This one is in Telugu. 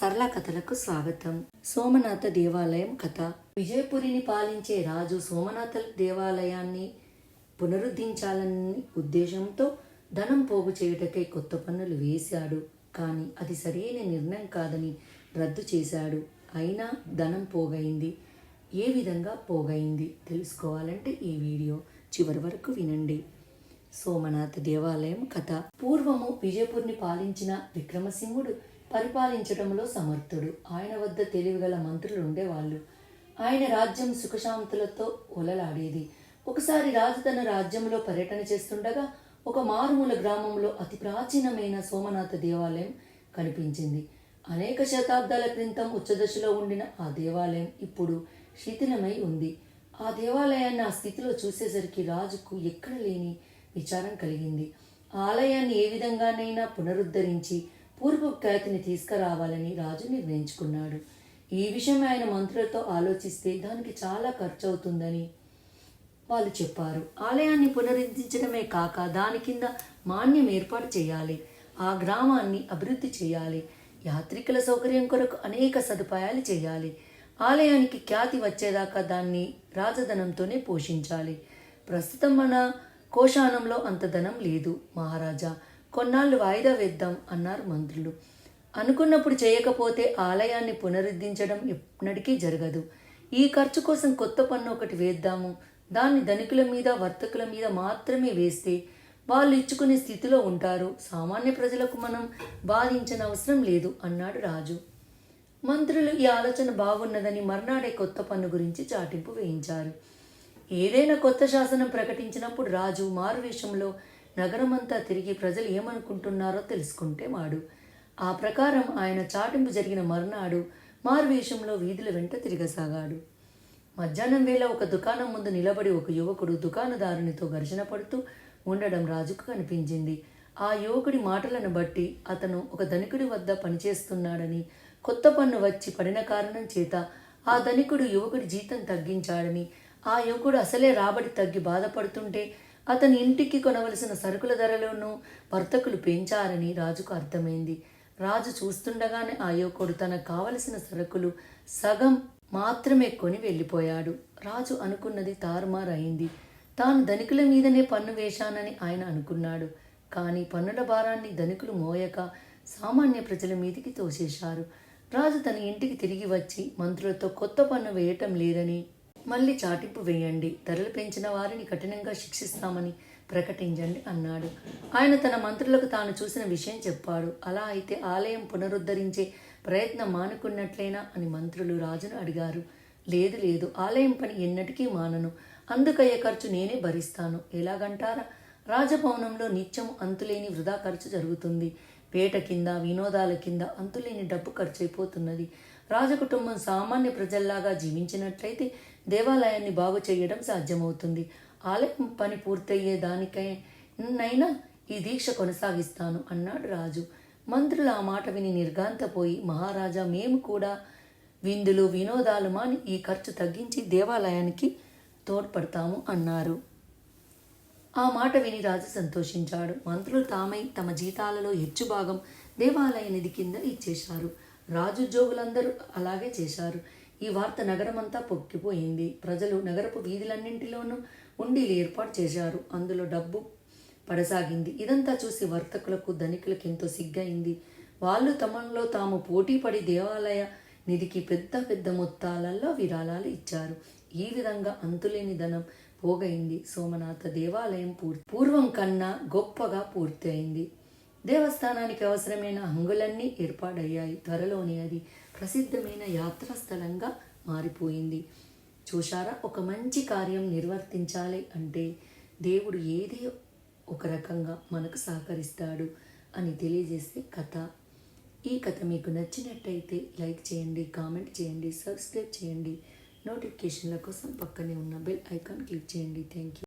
సరళ కథలకు స్వాగతం. సోమనాథ దేవాలయం కథ. విజయపురిని పాలించే రాజు సోమనాథ దేవాలయాన్ని పునరుద్ధరించాలని ఉద్దేశంతో ధనం పోగు చేయుటకై కొత్త పన్నులు వేశాడు. కానీ అది సరైన నిర్ణయం కాదని రద్దు చేశాడు. అయినా ధనం పోగైంది. ఏ విధంగా పోగైంది తెలుసుకోవాలంటే ఈ వీడియో చివరి వరకు వినండి. సోమనాథ దేవాలయం కథ. పూర్వము విజయపురిని పాలించిన విక్రమసింహుడు పరిపాలించడంలో సమర్థుడు. ఆయన వద్ద తెలివిగల మంత్రులు ఉండేవాళ్ళు. ఆయన రాజ్యం సుఖశాంతులతో ఒలలాడేది. ఒకసారి రాజు తన రాజ్యంలో పర్యటన చేస్తుండగా ఒక మారుమూల గ్రామంలో అతి ప్రాచీనమైన సోమనాథ దేవాలయం కనిపించింది. అనేక శతాబ్దాల క్రితం ఉచ్చదశలో ఉండిన ఆ దేవాలయం ఇప్పుడు శిథిలమై ఉంది. ఆ దేవాలయాన్ని ఆ స్థితిలో చూసేసరికి రాజుకు ఎక్కడ లేని విచారం కలిగింది. ఆలయాన్ని ఏ విధంగానైనా పునరుద్ధరించి పూర్వ ఖ్యాతిని తీసుకురావాలని రాజు నిర్ణయించుకున్నాడు. ఈ విషయం ఆయన మంత్రులతో ఆలోచిస్తే దానికి చాలా ఖర్చు అవుతుందని వాళ్ళు చెప్పారు. ఆలయాన్ని పునరుద్ధరించడమే కాక దాని కింద మాన్యం ఏర్పాటు చేయాలి. ఆ గ్రామాన్ని అభివృద్ధి చేయాలి. యాత్రికుల సౌకర్యం కొరకు అనేక సదుపాయాలు చేయాలి. ఆలయానికి ఖ్యాతి వచ్చేదాకా దాన్ని రాజధనంతోనే పోషించాలి. ప్రస్తుతం మన కోశానంలో అంత ధనం లేదు మహారాజా. కొన్నాళ్ళు వాయిదా వేద్దాం అన్నారు మంత్రులు. అనుకున్నప్పుడు చేయకపోతే ఆలయాన్ని పునరుద్ధరించడం ఎప్పటికీ జరగదు. ఈ ఖర్చు కోసం కొత్త పన్ను ఒకటి వేద్దాము. దాన్ని ధనికుల మీద వర్తకుల మీద మాత్రమే వేస్తే వాళ్ళు ఇచ్చుకునే స్థితిలో ఉంటారు. సామాన్య ప్రజలకు మనం బాధించిన అవసరం లేదు అన్నాడు రాజు. మంత్రులు ఈ ఆలోచన బాగున్నదని మర్నాడే కొత్త పన్ను గురించి చాటింపు వేయించారు. ఏదైనా కొత్త శాసనం ప్రకటించినప్పుడు రాజు మారువేషంలో నగరమంతా తిరిగి ప్రజలు ఏమనుకుంటున్నారో తెలుసుకుంటే మాడు. ఆ ప్రకారం ఆయన చాటింపు జరిగిన మర్నాడు మారువేషంలో వీధుల వెంట తిరగసాగాడు. మధ్యాహ్నం వేళ ఒక దుకాణం ముందు నిలబడి ఒక యువకుడు దుకాణదారునితో ఘర్షణ పడుతూ ఉండడం రాజుకు కనిపించింది. ఆ యువకుడి మాటలను బట్టి అతను ఒక ధనికుడి వద్ద పనిచేస్తున్నాడని కొత్త పన్ను వచ్చి పడిన కారణం చేత ఆ ధనికుడు యువకుడి జీతం తగ్గించాడని ఆ యువకుడు అసలే రాబడి తగ్గి బాధపడుతుంటే అతని ఇంటికి కొనవలసిన సరుకుల ధరలను వర్తకులు పెంచారని రాజుకు అర్థమైంది. రాజు చూస్తుండగానే ఆ యువకుడు తనకు కావలసిన సరుకులు సగం మాత్రమే కొని వెళ్ళిపోయాడు. రాజు అనుకున్నది తారుమారు అయింది తాను ధనికుల మీదనే పన్ను వేశానని ఆయన అనుకున్నాడు. కానీ పన్నుల భారాన్ని ధనికులు మోయక సామాన్య ప్రజల మీదికి తోసేశారు. రాజు తన ఇంటికి తిరిగి వచ్చి మంత్రులతో కొత్త పన్ను వేయటం లేదని మళ్ళీ చాటింపు వేయండి. ధరలు పెంచిన వారిని కఠినంగా శిక్షిస్తామని ప్రకటించండి అన్నాడు. ఆయన తన మంత్రులకు తాను చూసిన విషయం చెప్పాడు. అలా అయితే ఆలయం పునరుద్ధరించే ప్రయత్నం మానుకున్నట్లేనా అని మంత్రులు రాజును అడిగారు. లేదు లేదు. ఆలయం పని ఎన్నటికీ మానను. అందుకయ్యే ఖర్చు నేనే భరిస్తాను. ఎలాగంటారా? రాజభవనంలో నిత్యం అంతులేని వృధా ఖర్చు జరుగుతుంది. పేట కింద వినోదాల కింద అంతులేని డబ్బు ఖర్చు అయిపోతున్నది. రాజకుటుంబం సామాన్య ప్రజల్లాగా జీవించినట్లయితే దేవాలయాన్ని బాగు చేయడం సాధ్యమవుతుంది. ఆలయం పని పూర్తయ్యే దానికైనా ఈ దీక్ష కొనసాగిస్తాను అన్నాడు రాజు. మంత్రులు ఆ మాట విని నిర్గాంతపోయి మహారాజా మేము కూడా విందులు వినోదాలు మాని ఈ ఖర్చు తగ్గించి దేవాలయానికి తోడ్పడతాము అన్నారు. ఆ మాట విని రాజు సంతోషించాడు. మంత్రులు తామై తమ జీతాలలో హెచ్చు భాగం దేవాలయ నిధి కింద ఇచ్చేశారు. రాజుద్యోగులందరూ అలాగే చేశారు. ఈ వార్త నగరమంతా పొక్కిపోయింది. ప్రజలు నగరపు వీధులన్నింటిలోనూ ఉండీలు ఏర్పాటు చేశారు. అందులో డబ్బు పడసాగింది. ఇదంతా చూసి వర్తకులకు ధనికులకు ఎంతో సిగ్గయింది. వాళ్ళు తమలో తాము పోటీపడి దేవాలయ నిధికి పెద్ద పెద్ద మొత్తాలలో విరాళాలు ఇచ్చారు. ఈ విధంగా అంతులేని ధనం పోగైంది సోమనాథ దేవాలయం పూర్తి పూర్వం కన్నా గొప్పగా పూర్తి అయింది దేవస్థానానికి అవసరమైన హంగులన్నీ ఏర్పాటయ్యాయి. త్వరలోనే అది ప్రసిద్ధమైన యాత్రా స్థలంగా మారిపోయింది. చూశారా? ఒక మంచి కార్యం నిర్వర్తించాలి అంటే దేవుడు ఏదే ఒక రకంగా మనకు సహకరిస్తాడు అని తెలియజేసే కథ. ఈ కథ మీకు నచ్చినట్టయితే లైక్ చేయండి కామెంట్ చేయండి సబ్స్క్రైబ్ చేయండి. నోటిఫికేషన్ల కోసం పక్కనే ఉన్న బెల్ ఐకాన్ క్లిక్ చేయండి. Thank you.